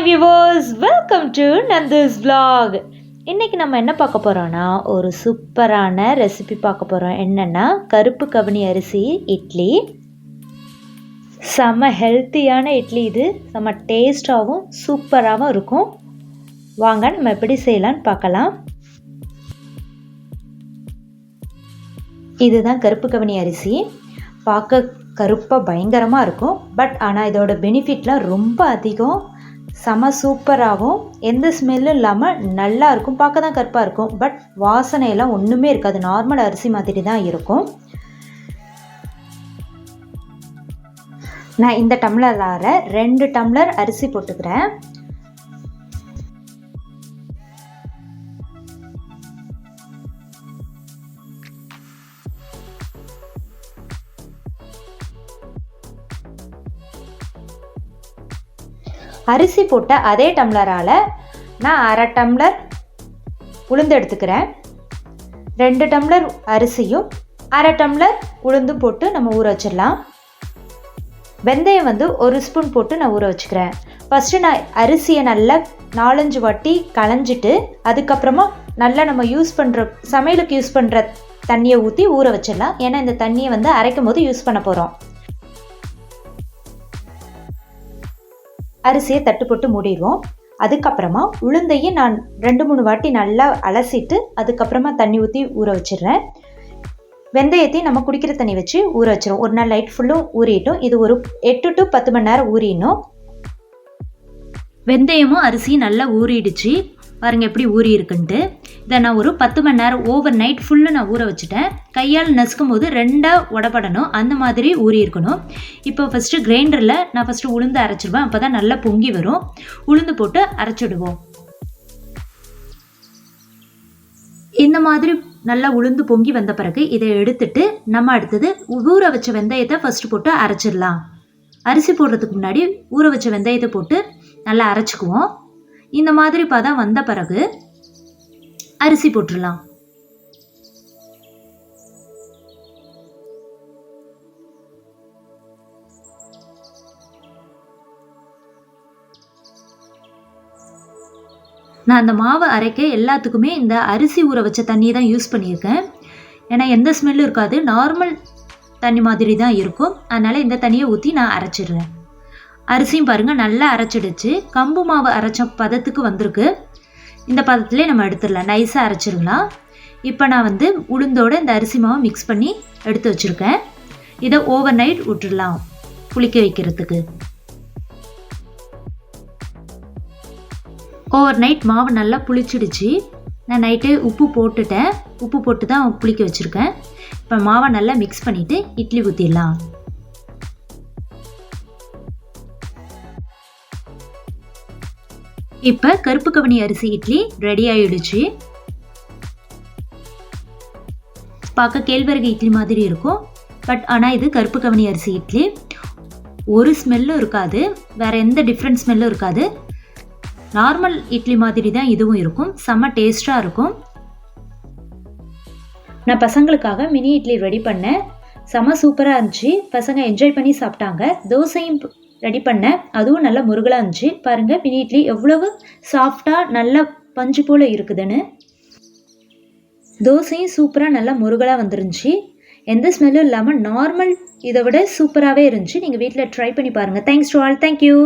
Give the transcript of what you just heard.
Hi viewers welcome to Nanda's vlog. இன்றைக்கி நம்ம என்ன பார்க்க போகிறோன்னா ஒரு சூப்பரான ரெசிபி பார்க்க போகிறோம் என்னென்னா கருப்பு கவனி அரிசி இட்லி. செம்ம ஹெல்த்தியான இட்லி இது. செம்ம டேஸ்டாகவும் சூப்பராகவும் இருக்கும். வாங்க நம்ம எப்படி செய்யலான்னு பார்க்கலாம். இதுதான் கருப்பு கவனி அரிசி. பார்க்க கருப்பாக பயங்கரமாக இருக்கும். பட் ஆனால் இதோட பெனிஃபிட்லாம் ரொம்ப அதிகம். செம சூப்பராகவும் எந்த ஸ்மெல்லும் இல்லாமல் நல்லா இருக்கும். பார்க்க தான் கருப்பாக இருக்கும். பட் வாசனையெல்லாம் ஒன்றுமே இருக்காது. நார்மல் அரிசி மாதிரி தான் இருக்கும். நான் இந்த டம்ளரால் ரெண்டு டம்ளர் அரிசி போட்டுக்கிறேன். அரிசி போட்ட அதே டம்ளரால் நான் அரை டம்ளர் உளுந்து எடுத்துக்கிறேன். ரெண்டு டம்ளர் அரிசியும் அரை டம்ளர் உளுந்தும் போட்டு நம்ம ஊற வச்சிடலாம். வெந்தயம் வந்து ஒரு ஸ்பூன் போட்டு நான் ஊற வச்சுக்கிறேன். ஃபஸ்ட்டு நான் அரிசியை நல்லா நாலஞ்சு வாட்டி களைஞ்சிட்டு அதுக்கப்புறமா நல்லா நம்ம யூஸ் பண்ணுற சமையலுக்கு யூஸ் பண்ணுற தண்ணியை ஊற்றி ஊற வச்சிடலாம். ஏன்னா இந்த தண்ணியை வந்து அரைக்கும் போது யூஸ் பண்ண போகிறோம் அரிசியை தட்டு போட்டு மூடிடுவோம். அதுக்கப்புறமா உளுந்தையும் நான் ரெண்டு மூணு வாட்டி நல்லா அலசிட்டு அதுக்கப்புறமா தண்ணி ஊற்றி ஊற வச்சிடுறேன். வெந்தயத்தையும் நம்ம குடிக்கிற தண்ணி வச்சு ஊற வச்சிரும் ஒரு நாள் லைட் ஃபுல்லும் ஊறிட்டோம். இது ஒரு எட்டு டு பத்து மணி நேரம் ஊறிடணும். வெந்தயமும் அரிசியும் நல்லா ஊறிடுச்சு. பாருங்கள் எப்படி ஊறி இருக்குன்ட்டு இதை நான் ஒரு பத்து மணி நேரம் ஓவர் நைட் ஃபுல்லு நான் ஊற வச்சுட்டேன். கையால் நசுக்கும் போது ரெண்டாக உடப்படணும். அந்த மாதிரி ஊறி இருக்கணும். இப்போ ஃபஸ்ட்டு கிரைண்டரில் நான் ஃபஸ்ட்டு உளுந்து அரைச்சிடுவேன் அப்போ தான் நல்லா பொங்கி வரும். உளுந்து போட்டு அரைச்சிடுவோம். இந்த மாதிரி நல்லா உளுந்து பொங்கி வந்த பிறகு இதை எடுத்துட்டு நம்ம அடுத்தது ஊற வச்ச வெந்தயத்தை ஃபஸ்ட்டு போட்டு அரைச்சிடலாம். அரிசி போடுறதுக்கு முன்னாடி ஊற வச்ச வெந்தயத்தை போட்டு நல்லா அரைச்சிக்குவோம். இந்த மாதிரி பதம் வந்த பிறகு அரிசி போட்டுடலாம். நான் அந்த மாவை அரைக்க எல்லாத்துக்குமே இந்த அரிசி ஊற வச்ச தண்ணியை தான் யூஸ் பண்ணியிருக்கேன். ஏன்னா எந்த ஸ்மெல்லும் இருக்காது. நார்மல் தண்ணி மாதிரி தான் இருக்கும். அதனால் இந்த தண்ணியை ஊற்றி நான் அரைச்சிடுறேன். அரிசியும் பாருங்கள் நல்லா அரைச்சிடுச்சு. கம்பு மாவு அரைச்ச பதத்துக்கு வந்திருக்கு. இந்த பதத்துலேயே நம்ம எடுத்துடலாம். நைஸாக அரைச்சிடலாம். இப்போ நான் வந்து உளுந்தோட இந்த அரிசி மாவை மிக்ஸ் பண்ணி எடுத்து வச்சுருக்கேன். இதை ஓவர் நைட் விட்டுடலாம் புளிக்க வைக்கிறதுக்கு. ஓவர் நைட் மாவு நல்லா புளிச்சிடுச்சு. நான் நைட்டே உப்பு போட்டுட்டேன். உப்பு போட்டு தான் புளிக்க வச்சுருக்கேன். இப்போ மாவை நல்லா மிக்ஸ் பண்ணிவிட்டு இட்லி ஊற்றிடலாம் இப்போ கருப்பு கவனி அரிசி இட்லி ரெடி ஆயிடுச்சு. பார்க்க கேழ்வரகு இட்லி மாதிரி இருக்கும். பட் ஆனால் இது கருப்பு கவனி அரிசி இட்லி. ஒரு ஸ்மெல்லும் இருக்காது. வேற எந்த டிஃப்ரெண்ட் ஸ்மெல்லும் இருக்காது. நார்மல் இட்லி மாதிரி தான் இதுவும் இருக்கும். செம்ம டேஸ்டாக இருக்கும். நான் பசங்களுக்காக மினி இட்லி ரெடி பண்ணேன். செம்ம சூப்பராக இருந்துச்சு. பசங்க என்ஜாய் பண்ணி சாப்பிட்டாங்க. தோசையும் ரெடி பண்ணேன் அதுவும் நல்லா முருகலாக இருந்துச்சு. பாருங்கள் மினி இட்லி எவ்வளவு சாஃப்டாக நல்லா பஞ்சு போல் இருக்குதுன்னு. தோசையும் சூப்பராக நல்லா முருகலாக வந்துருந்துச்சு. எந்த ஸ்மெல்லும் இல்லாமல் நார்மல் இதை விட சூப்பராகவே இருந்துச்சு. நீங்கள் வீட்டில் ட்ரை பண்ணி பாருங்கள் தேங்க்ஸ் டு ஆல் தேங்க்யூ